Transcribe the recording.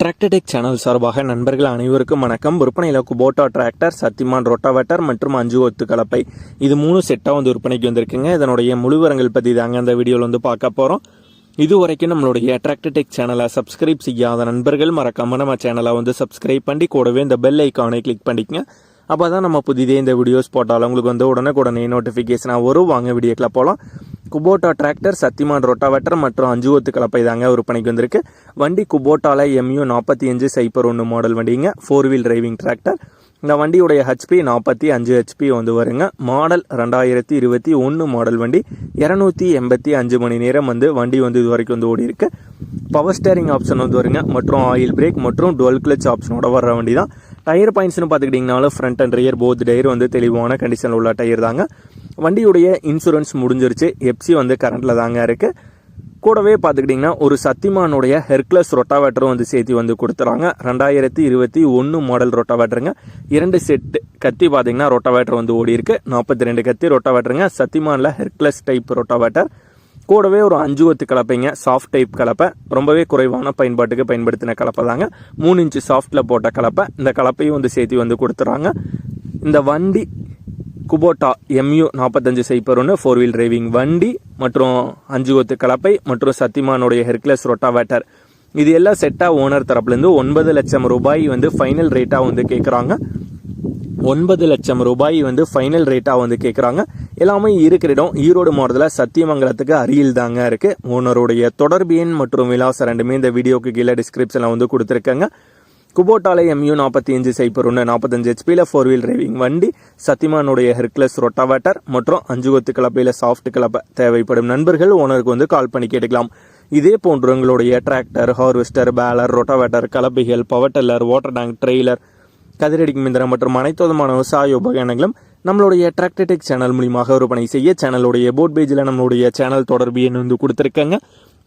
Tractor Tech channel சார்பாக நண்பர்கள் அனைவருக்கும் வணக்கம். விற்பனையில் குபோட்டா டிராக்டர் சத்திமான் ரொட்டாவேட்டர் மற்றும் அஞ்சு ஒத்து கலப்பை இது மூணு செட்டாக வந்து விற்பனைக்கு வந்திருக்குங்க. இதனுடைய முழுவரங்கள் பற்றி தாங்க அந்த வீடியோவில் வந்து பார்க்க போகிறோம் இது வரைக்கும் நம்மளுடைய டிராக்டர்டெக் சேனலை சப்ஸ்கிரைப் செய்யாத நண்பர்கள் மறக்காமல் நம்ம சேனலை வந்து சப்ஸ்கிரைப் பண்ணி கூடவே இந்த பெல் ஐக்கானை கிளிக் பண்ணிக்கங்க. அப்போ தான் நம்ம புதிதே இந்த வீடியோஸ் போட்டாலும் உங்களுக்கு வந்து உடனுக்குடனே நோட்டிஃபிகேஷனாக வரும். வாங்க வீடியோக்கில் போகலாம் குபோட்டா டிராக்டர் சத்திமான் ரொட்டாவேட்டர் மற்றும் அஞ்சு ஒத்து கலப்பை தாங்க விற்பனைக்கு வந்திருக்கு. வண்டி குபோட்டாவில் எம்யூ நாற்பத்தி அஞ்சு சைப்பர் ஒன்று மாடல் வண்டிங்க. ஃபோர் வீல் டிரைவிங் டிராக்டர் இந்த வண்டியுடைய ஹெச்பி நாற்பத்தி அஞ்சு ஹெச்பி வந்து வருங்க. மாடல் ரெண்டாயிரத்தி இருபத்தி ஒன்று மாடல் வண்டி. இரநூத்தி எண்பத்தி அஞ்சு மணி நேரம் வந்து வண்டி வந்து இது வரைக்கும் வந்து ஓடி இருக்கு பவர் ஸ்டேரிங் ஆப்ஷன் வந்து வருங்க. மற்றும் ஆயில் பிரேக் மற்றும் டுவெல் கிளச் ஆப்ஷனோட வர்ற வண்டி தான் டயர் பாயிண்ட்ஸ்னு பார்த்துக்கிட்டிங்கனாலும் front and rear both tyre வந்து தெளிவான கண்டிஷனில் உள்ள டயர் தாங்க. வண்டியுடைய இன்சூரன்ஸ் முடிஞ்சிருச்சு. எப்சி வந்து கரண்ட்டில் தாங்க இருக்குது கூடவே பார்த்துக்கிட்டிங்கன்னா ஒரு சத்திமானுடைய ஹெர்க்லஸ் ரொட்டாவேட்டரும் வந்து சேர்த்து வந்து கொடுத்துறாங்க. ரெண்டாயிரத்தி இருபத்தி ஒன்று மாடல் ரொட்டாவேட்டருங்க இரண்டு செட்டு கத்தி பார்த்தீங்கன்னா ரொட்டாவேட்டர் வந்து ஓடி இருக்கு. நாற்பத்தி ரெண்டு கத்தி ரொட்டாவேட்டருங்க சத்திமானில் ஹெர்க்லஸ் டைப் ரொட்டாவேட்டர் கூடவே ஒரு அஞ்சு ஒத்து கலப்பைங்க. சாஃப்ட் டைப் கலப்பை. ரொம்பவே குறைவான பயன்பாட்டுக்கு பயன்படுத்தின கலப்பை தாங்க. மூணு இன்ச்சு சாஃப்டில் போட்ட கலப்பை. இந்த கலப்பையும் வந்து சேர்த்து வந்து கொடுத்துறாங்க. இந்த வண்டி குபோட்டா எம்யூ நாற்பத்தஞ்சு சைப்பர் ஒன்று ஃபோர் வீல் டிரைவிங் வண்டி மற்றும் அஞ்சு கொத்து கலப்பை மற்றும் சத்திமானுடைய ஹெர்க்லஸ் ரொட்டாவேட்டர். இது எல்லாம் செட்டாக ஓனர் தரப்புலேருந்து ஒன்பது லட்சம் ரூபாய் வந்து ஃபைனல் ரேட்டாக வந்து கேட்குறாங்க ஒன்பது லட்சம் ரூபாய் வந்து ஃபைனல் ரேட்டாக வந்து கேட்குறாங்க எல்லாமே இருக்கிற இடம் ஈரோடு மாவட்டத்தில் சத்தியமங்கலத்துக்கு அருகில் தாங்க இருக்குது ஓனருடைய தொடர்பு எண் மற்றும் விலாசம் ரெண்டுமே இந்த வீடியோக்கு கீழே டிஸ்கிரிப்ஷனில் வந்து கொடுத்துருக்கேங்க. குபோட்டாலை எம்யூ நாற்பத்தி அஞ்சு சைப்பர் ஒன்று நாற்பத்தஞ்சு ஹெச்பியில் ஃபோர் வீல் டிரைவிங் வண்டி சத்திமானுடைய ஹெர்க்லஸ் ரொட்டாவேட்டர் மற்றும் அஞ்சு கொத்து கலப்பையில் சாஃப்ட் கலப்பை தேவைப்படும் நண்பர்கள் ஓனருக்கு வந்து கால் பண்ணி கேட்டுக்கலாம். இதே போன்று உங்களுடைய tractor harvester baler rotavator கலப்பைகள் power tiller water tank trailer கதிரடிக்கும் மிந்திரம் மற்றும் அனைத்து விதமான விவசாய உபகரணங்களும் நம்மளுடைய டிராக்டர்டெக் சேனல் மூலியமாக விற்பனை செய்ய சேனலுடைய போட் பேஜில் நம்மளுடைய சேனல் தொடர்பு எண் வந்து கொடுத்துருக்காங்க.